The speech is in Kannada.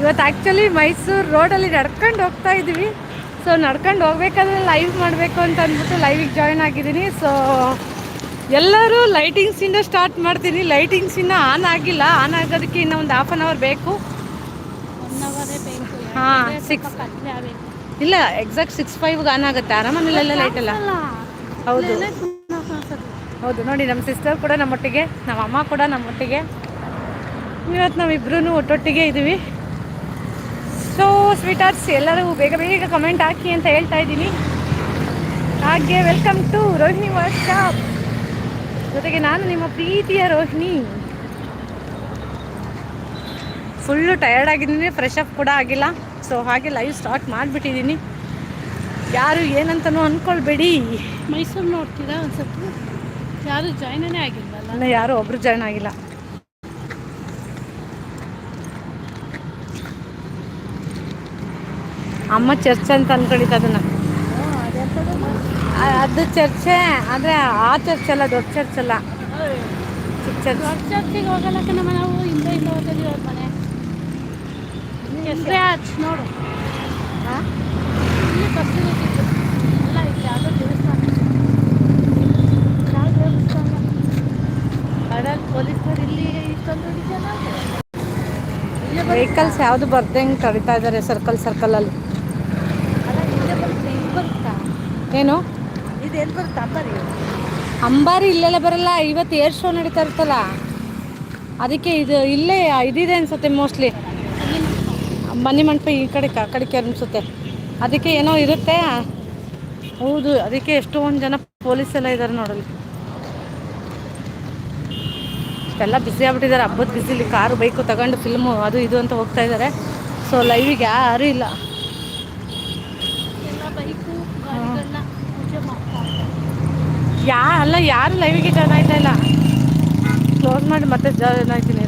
ಇವತ್ತು ಆ್ಯಕ್ಚುಲಿ ಮೈಸೂರು ರೋಡಲ್ಲಿ ನಡ್ಕೊಂಡು ಹೋಗ್ತಾ ಇದ್ವಿ ಸೊ ನಡ್ಕೊಂಡು ಹೋಗ್ಬೇಕಾದ್ರೆ ಲೈವ್ ಮಾಡಬೇಕು ಅಂತ ಅಂದ್ಬಿಟ್ಟು ಲೈವಿಗೆ ಜಾಯ್ನ್ ಆಗಿದ್ದೀನಿ. ಸೊ ಎಲ್ಲರೂ ಲೈಟಿಂಗ್ಸಿಂದ ಸ್ಟಾರ್ಟ್ ಮಾಡ್ತೀನಿ. ಲೈಟಿಂಗ್ಸ್ ಇನ್ನೂ ಆನ್ ಆಗಿಲ್ಲ. ಆನ್ ಆಗೋದಕ್ಕೆ ಇನ್ನೂ ಒಂದು ಹಾಫ್ ಆನ್ ಅವರ್ ಬೇಕು. ಸಿಕ್ಸ್ ಹಾ. ಸ್ವಲ್ಪ ಇಲ್ಲ ಎಕ್ಸಾಕ್ಟ್ ಸಿಕ್ಸ್ ಫೈವ್ಗೆ ಆನ್ ಆಗುತ್ತೆ. ಆರಾಮನೆಲ್ಲ ಲೈಟ್ ಅಲ್ಲ, ಹೌದು. ಹೌದು ನೋಡಿ ನಮ್ಮ ಸಿಸ್ಟರ್ ಕೂಡ ನಮ್ಮೊಟ್ಟಿಗೆ ನಮ್ಮ ಅಮ್ಮ ಕೂಡ ನಮ್ಮೊಟ್ಟಿಗೆ. ಇವತ್ತು ನಾವಿಬ್ರು ಒಟ್ಟೊಟ್ಟಿಗೆ ಇದ್ದೀವಿ ಸೊ ಸ್ವೀಟರ್ಸ್ ಎಲ್ಲರೂ ಬೇಗ ಬೇಗ ಕಮೆಂಟ್ ಹಾಕಿ ಅಂತ ಹೇಳ್ತಾ ಇದ್ದೀನಿ. ಹಾಗೆ ವೆಲ್ಕಮ್ ಟು ರೋಹಿಣಿ ವಾಟ್ಸಾಪ್ ಜೊತೆಗೆ ನಾನು ನಿಮ್ಮ ಪ್ರೀತಿಯ ರೋಹಿಣಿ. ಫುಲ್ಲು ಟಯರ್ಡ್ ಆಗಿದ್ದೀನಿ ಫ್ರೆಶ್ ಅಪ್ ಕೂಡ ಆಗಿಲ್ಲ. ಸೊ ಹಾಗೆ ಲೈವ್ ಸ್ಟಾರ್ಟ್ ಮಾಡಿಬಿಟ್ಟಿದ್ದೀನಿ. ಯಾರು ಏನಂತನೂ ಅಂದ್ಕೊಳ್ಬೇಡಿ ಮೈಸೂರು ನೋಡ್ತೀರಾ ಒಂದು ಸ್ವಲ್ಪ ಯಾರು ಜಾಯ್ನೇ ಆಗಿಲ್ಲ ಅಲ್ಲ ಯಾರು ಒಬ್ಬರು ಜಾಯ್ನ್ ಆಗಿಲ್ಲ. ಅಮ್ಮ ಚರ್ಚ್ ಅಂತ ಅನ್ಕೊಳಿತ ಅದನ್ನ. ಅದು ಚರ್ಚೆ ಆದರೆ ಆ ಚರ್ಚ್ ಅಲ್ಲ ದೊಡ್ಡ ಚರ್ಚ್ ಅಲ್ಲ. ಚಿಕ್ಕ ಚರ್ಚ್. ದೊಡ್ಡ ಚರ್ಚಿಗೆ ಹೋಗಲ್ಲ ನಮ್ಮ ನಾವು ಹಿಂದೆ ಹಿಂದೆ ಹೋದಲ್ಲಿ ಅವ್ರ ಮನೆ. ಹೆಸರೇ ಹಚ್ ನೋಡು. ಇಲ್ಲಿ ಬಸ್ ಇರೋದಿತ್ತು ಎಲ್ಲ ಐತೆ ಯಾವುದೋ ದೇವಸ್ಥಾನ. ಯಾವ ದೇವಸ್ಥಾನ? ಅದ್ರಲ್ಲಿ ಪೊಲೀಸರು ಇಲ್ಲಿ ಇಷ್ಟೊಂದು ಹಿಡಿದಲ್ಲ ವೆಹಿಕಲ್ಸ್ ಯಾವುದು ಬರ್ದಂಗೆ ತಡಿತಾ ಇದ್ದಾರೆ ಸರ್ಕಲ್ ಸರ್ಕಲಲ್ಲಿ ಅಲ್ಲ ಇಲ್ಲೇ ಬರುತ್ತೆ ಇಲ್ಲಿ ಬರುತ್ತಾ ಏನು? ಇದು ಎಲ್ಲಿ ಬರುತ್ತೆ? ಅಂಬಾರಿ ಅಂಬಾರಿ ಇಲ್ಲೆಲ್ಲ ಬರಲ್ಲ ಇವತ್ತು ಏರ್ ಶೋ ನಡೀತಾ ಇರ್ತಲ್ಲ ಅದಕ್ಕೆ ಇದು ಇಲ್ಲೇ ಇದಿದೆ ಅನ್ಸುತ್ತೆ ಮೋಸ್ಟ್ಲಿ ಮನೆ ಮಂಟಪ ಈ ಕಡೆ ಆ ಕಡೆಗೆ ಅನಿಸುತ್ತೆ. ಅದಕ್ಕೆ ಏನೋ ಇರುತ್ತೆ. ಹೌದು ಅದಕ್ಕೆ ಎಷ್ಟೊಂದು ಜನ ಪೊಲೀಸ್ ಎಲ್ಲ ಇದ್ದಾರೆ ನೋಡಲಿ ಎಲ್ಲ ಬಿಸಿ ಆಗ್ಬಿಟ್ಟಿದ್ದಾರೆ. ಹಬ್ಬದ ಬಿಸಿಲಿ ಕಾರು ಬೈಕು ತಗೊಂಡು ಫಿಲ್ಮು ಅದು ಇದು ಅಂತ ಹೋಗ್ತಾ ಇದ್ದಾರೆ. ಸೊ ಲೈವಿಗೆ ಯಾರೂ ಇಲ್ಲ ಎಲ್ಲ ಬೈಕು ಗಾಡಿಗಳನ್ನ ಪೂಜೆ ಮಾಡ್ತಾರೆ ಯಾ ಅಲ್ಲ ಯಾರು ಲೈವಿಗೆ ಜಾಯ್ನ್ ಆಯ್ತಾ ಇಲ್ಲ? ಕ್ಲೋಸ್ ಮಾಡಿ ಮತ್ತೆ ಜಾಯ್ನ್ ಆಯ್ತೀನಿ.